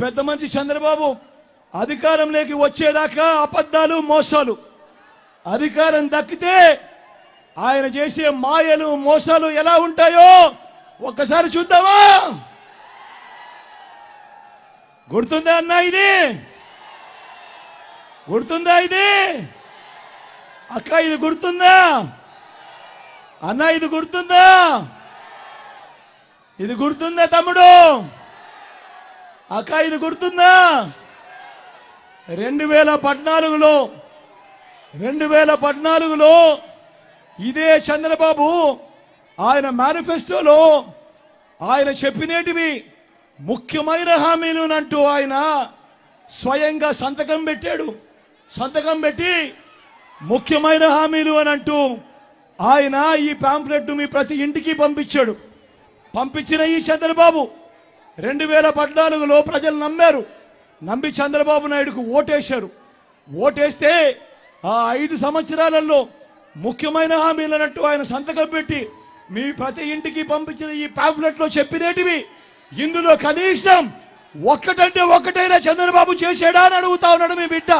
పెద్ద మనిషి చంద్రబాబు అధికారంలోకి వచ్చేదాకా అబద్ధాలు మోసాలు. అధికారం దక్కితే ఆయన చేసే మాయలు మోసాలు ఎలా ఉంటాయో ఒక్కసారి చూద్దామా? గుర్తుందా అన్న ఇది? గుర్తుందా ఇది? అక్క ఇది గుర్తుందా? అన్న ఇది గుర్తుందా? ఇది గుర్తుందా తమ్ముడు? అక్క ఇది గుర్తుందా? రెండు వేల పద్నాలుగులో రెండు వేల పద్నాలుగులో ఇదే చంద్రబాబు ఆయన మేనిఫెస్టోలో ఆయన చెప్పినేటివి ముఖ్యమైన హామీలు అంటూ ఆయన స్వయంగా సంతకం పెట్టాడు. సంతకం పెట్టి ముఖ్యమైన హామీలు అని అంటూ ఆయన ఈ పాంప్లెట్ మీ ప్రతి ఇంటికి పంపించాడు. పంపించిన ఈ చంద్రబాబు రెండు వేల పద్నాలుగులో ప్రజలు నమ్మారు. నమ్మి చంద్రబాబు నాయుడుకు ఓటేశారు. ఓటేస్తే ఆ ఐదు సంవత్సరాలలో ముఖ్యమైన హామీలన్నట్టు ఆయన సంతకం పెట్టి మీ ప్రతి ఇంటికి పంపించిన ఈ పాంప్లెట్ చెప్పినేటివి. ఇందులో కనీసం ఒక్కటంటే ఒక్కటైనా చంద్రబాబు చేశాడా అని అడుగుతా ఉన్నాడు మీ బిడ్డ.